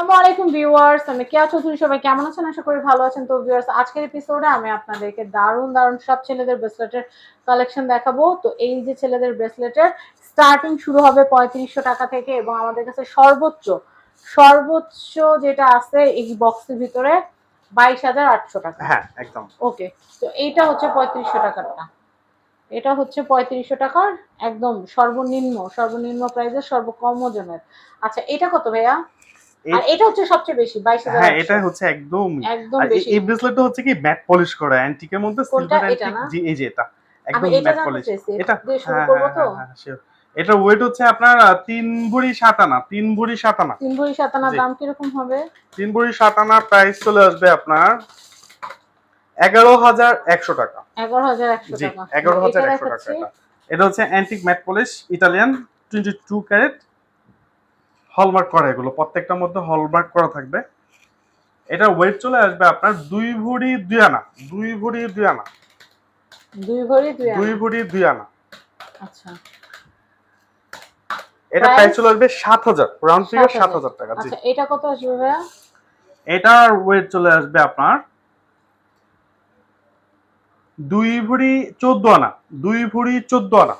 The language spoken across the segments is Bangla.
আসসালামু আলাইকুম ভিউয়ার্স আমি কেয়া চৌধুরী সবাই কেমন আছেন? আশা করি ভালো আছেন। তো ভিউয়ার্স আজকের এপিসোডে আমি আপনাদেরকে দারুণ দারুণ সব ছেলেদের ব্রেসলেটের কালেকশন দেখাবো। তো এই যে ছেলেদের ব্রেসলেটের স্টার্টিং শুরু হবে পঁয়ত্রিশশো টাকা থেকে এবং আমাদের কাছে সর্বোচ্চ সর্বোচ্চ যেটা আছে এই বক্সের ভিতরে বাইশ হাজার আটশো টাকা। হ্যাঁ একদম। ওকে তো এইটা হচ্ছে পঁয়ত্রিশশো টাকারটা এটা হচ্ছে পঁয়ত্রিশশো টাকার একদম সর্বনিম্ন সর্বনিম্ন প্রাইসের সর্বকম ওজনের। আচ্ছা এটা কত ভাইয়া? আর এটা হচ্ছে সবচেয়ে বেশি বাইশ হাজার হ্যাঁ এটা হচ্ছে একদম একদম বেশি। এই ব্রেসলেটটা হচ্ছে কি ম্যাট পলিশ করা অ্যান্টিকের মধ্যে সিলভার এটা অ্যান্টিক জি এই যে এটা। একদম ম্যাট পলিশ এটা শুরু হ্যাঁ, হ্যাঁ, তো এটার ওয়েট হচ্ছে আপনার তিন ভরি সাত আনা তিন ভরি সাত আনা। তিন দাম কীরকম হবে? তিন ভরি সাত আনা প্রাইস চলে আসবে আপনার এগারো হাজার একশো টাকা। এগারো হাজার একশো টাকা। এগারো হাজার এটা একশো টাকা এটা। এটা হচ্ছে antique matt polish Italian twenty two carat hallmark করা এগুলো প্রত্যেকটার মধ্যে হলমার্ক করা থাকবে। এটা ওয়েট চলে আসবে আপনার দুই ভরি দুই আনা দুই ভরি দুই আনা। দুই ভরি দুই আনা। দুই ভরি দুই আনা। আচ্ছা। এটা প্রাইস চলে আসবে সাত হাজার রাউন্ড ফিগার সাত 7,000 হাজার টাকা জি। আচ্ছা এটা কত আসবে ভাইয়া? এটার ওয়েট চলে আসবে আপনার দুই ভরি চোদ্দ আনা দুই ভরি চোদ্দ আনা।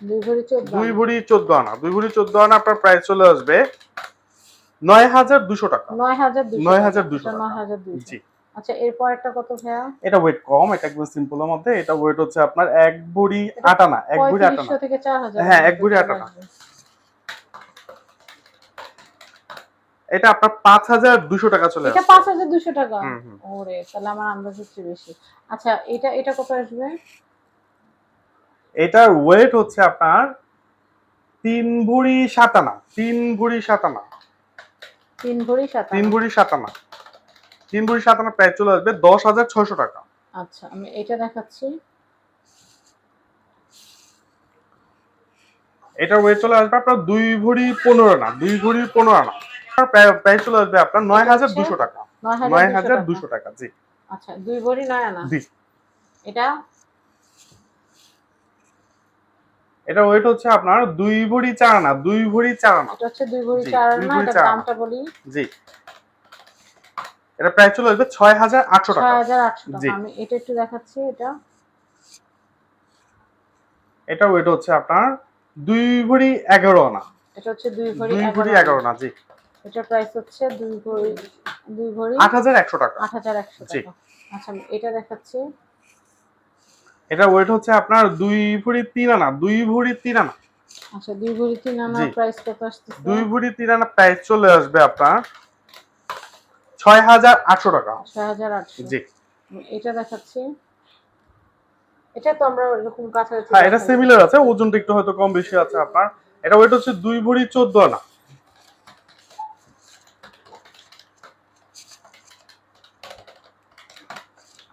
দুই ভরি চোদ্দ আনা। দুই ভরি চোদ্দ আনা। আপনার প্রাইস চলে আসবে নয় হাজার দুশো টাকা। নয় হাজার নয় হাজার দুশো নয় হাজার জি। আচ্ছা এরপর একটা কত ভাইয়া? এটা ওয়েট কম এটা একদম সিম্পলের মধ্যে। এটা ওয়েট হচ্ছে আপনার এক ভরি এটা আট এক ভরি আট থেকে চার হাজার হ্যাঁ, এক ভরি আট আনা। এটা আপনার পাঁচ হাজার দুশো টাকা চলে এটা আসবে। পাঁচ হাজার দুশো টাকা। ওরে তাহলে আমার আন্দাজ হচ্ছে বেশি। আচ্ছা এটা এটা কত আসবে? এটার ওয়েট হচ্ছে আপনার তিন ভরি সাত আনা তিন ভরি সাত আনা তিন ভরি সাত তিন আনা। ভরি সাত তিন ভরি সাত আনা প্রাইস চলে আসবে দশ হাজার ছয়শো টাকা। আচ্ছা আমি এটা দেখাচ্ছি। এটার ওয়েট চলে আসবে আপনার দুই ভরি পনেরো আনা দুই ভরি পনেরো আনা। প্রাইস চলে আসবে আপনার নয় হাজার দুশো টাকা। নয় হাজার দুশো টাকা। জি। আচ্ছা দুই ভরি নয় আনা। জি। এটা এটা ওয়েট হচ্ছে আপনার দুই ভরি চার আনা দুই ভরি চার আনা এটা হচ্ছে দুই ভরি চার আনা আনা। দামটা বলি। জি। এটা প্রাইস চলে আসবে ছয় হাজার আটশো টাকা। ছয় হাজার আটশো জি। টাকা আমি এটা একটু দেখাচ্ছি এটা। এটা ওয়েট হচ্ছে আপনার দুই ভরি এগারো আনা। এটা হচ্ছে দুই ভরি ভরি এগারো এগারো আনা। আনা জি। এটার প্রাইস হচ্ছে দুই ভরি দুই ভরি আট হাজার একশো টাকা। আট হাজার একশো জি। আচ্ছা এটা দেখাচ্ছি। এটা ওয়েট হচ্ছে আপনার দুই ভরি তিন আনা দুই ভরি তিন আনা। আচ্ছা দুই ভরি তিন আনা। প্রাইস কত আসতেছে? দুই ভরি তিন আনা প্রাইস চলে আসবে আপনার ছয় হাজার আটশো টাকা। ছয় হাজার আটশো। জি। এটা দেখাচ্ছি। এটা তো আমরা এরকম কাছাকাছি হ্যাঁ এটা সিমিলার আছে ওজনটা একটু হয়তো কম বেশি আছে আপনার। এটা ওয়েট হচ্ছে দুই ভরি চোদ্দ আনা।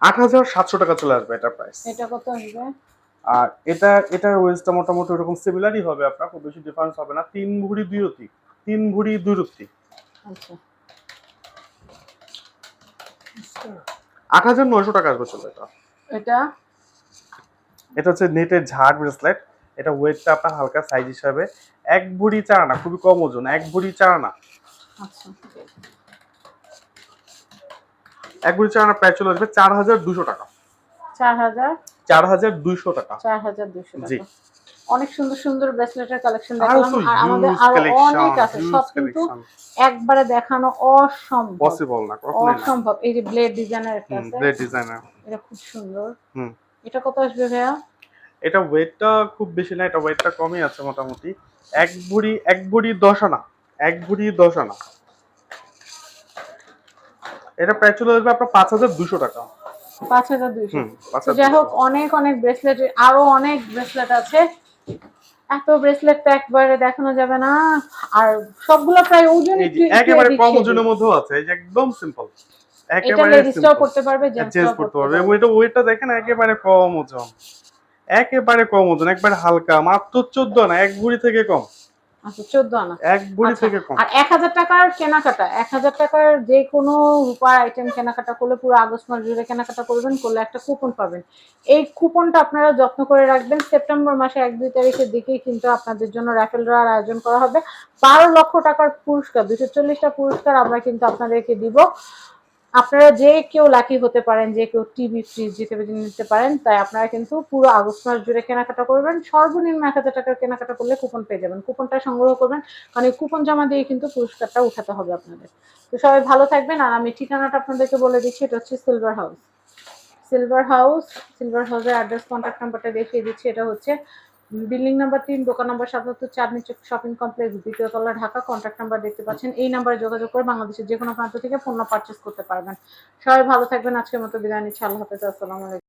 আট হাজার সাতশো টাকা চলে আসবে এটা প্রাইস এটা কত আসবে? আর এটা এটার ওয়েজটা মোটামুটি ওরকম সিমিলারই হবে আপনার খুব বেশি ডিফারেন্স হবে না। তিন ভরি দুই রত্তি তিন ভরি দুই রত্তি আচ্ছা। আট হাজার নয়শো টাকা আসবে চলে এটা। এটা? এটা হচ্ছে নেটের ঝাড় ব্রেসলেট এটা ওয়েটটা আপনার হালকা সাইজ হিসাবে। এক ভরি চার আনা খুবই কম ওজন এক ভরি চার আনা আচ্ছা এক চার আনা প্রাইস চলে আসবে চার হাজার দুশো টাকা। চার হাজার? চার হাজার দুইশো টাকা। চার হাজার দুশো জি। অনেক সুন্দর সুন্দর ব্রেসলেটের কালেকশন আরও দেখলাম। আর আমাদের আরও অনেক আছে। হিউজ সব কিন্তু একবারে দেখানো অসম্ভব। পসিবল না কখনোই অসম্ভব। এই যে ব্লেড ডিজাইনের একটা আছে। ব্লেড ডিজাইনার এটা খুব সুন্দর। হুম। এটা কত আসবে ভাইয়া? এটা ওয়েটটা খুব বেশি না এটা ওয়েটটা কমই আছে মোটামুটি। এক ভরি এক ভরি দশ আনা। এক ভরি দশ আনা। এটা প্রাইস চলে আসবে আপনার পাঁচ হাজার দুশো টাকা। পাঁচ হাজার হাজার যাই হোক অনেক অনেক ব্রেসলেট আরও অনেক ব্রেসলেট আছে। এত ব্রেসলেট তো একবারে দেখানো যাবে না। আর সবগুলো প্রায় ওজন একেবারে কম ওজনের মধ্যেও আছে। এই যে একদম সিম্পল একেবারে লেডিসটাও করতে পারবে চেঞ্জ করতে পারবে। এবং এটা ওয়েটটা দেখেন একেবারে কম ওজন। একেবারে কম ওজন একবারে হালকা মাত্র চোদ্দ না এক ভরি থেকে কম। আচ্ছা চোদ্দ আনা। এক আচ্ছা, থেকে কম। আর এক হাজার টাকার কেনাকাটা এক হাজার টাকার যে কোনো রূপার আইটেম কেনাকাটা করলে পুরো আগস্ট মাস জুড়ে কেনাকাটা করবেন করলে একটা কুপন পাবেন। এই কুপনটা আপনারা যত্ন করে রাখবেন। সেপ্টেম্বর মাসে এক দুই তারিখের দিকেই কিন্তু আপনাদের জন্য র্যাফেল ড্রয়ার আয়োজন করা হবে। বারো লক্ষ টাকার পুরস্কার দুশো চল্লিশটা পুরস্কার আমরা কিন্তু আপনাদেরকে দিব। আপনারা যে কেউ লাকি হতে পারেন, যে কেউ টিভি ফ্রিজ জিতে নিতে পারেন, তাই আপনারা কিন্তু পুরো আগস্ট মাস জুড়ে কেনাকাটা করবেন। সর্বনিম্ন এক হাজার টাকার কেনাকাটা করলে কুপন পেয়ে যাবেন। কুপনটা সংগ্রহ করবেন, কারণ এই কুপন জমা দিয়ে কিন্তু পুরস্কারটা উঠাতে হবে আপনাদের। তো সবাই ভালো থাকবেন, আর আমি ঠিকানাটা আপনাদেরকে বলে দিচ্ছি, এটা হচ্ছে silver house silver house silver হাউসের অ্যাড্রেস কন্ট্যাক্ট নাম্বারটা দেখিয়ে দিচ্ছি, এটা হচ্ছে বিল্ডিং নাম্বার তিন, দোকান নাম্বার সাতাত্তর চাঁদনি চক শপিং কমপ্লেক্স দ্বিতীয় তলা ঢাকা কন্ট্যাক্ট নাম্বার দেখতে পাচ্ছেন। এই নাম্বারে যোগাযোগ করে বাংলাদেশের যে কোনো প্রান্ত থেকে পণ্য পার্চেস করতে পারবেন। সবাই ভালো থাকবেন। আজকের মতো বিদায় নিচ্ছি। আল্লাহ হাফেজ। আসসালামু আলাইকুম।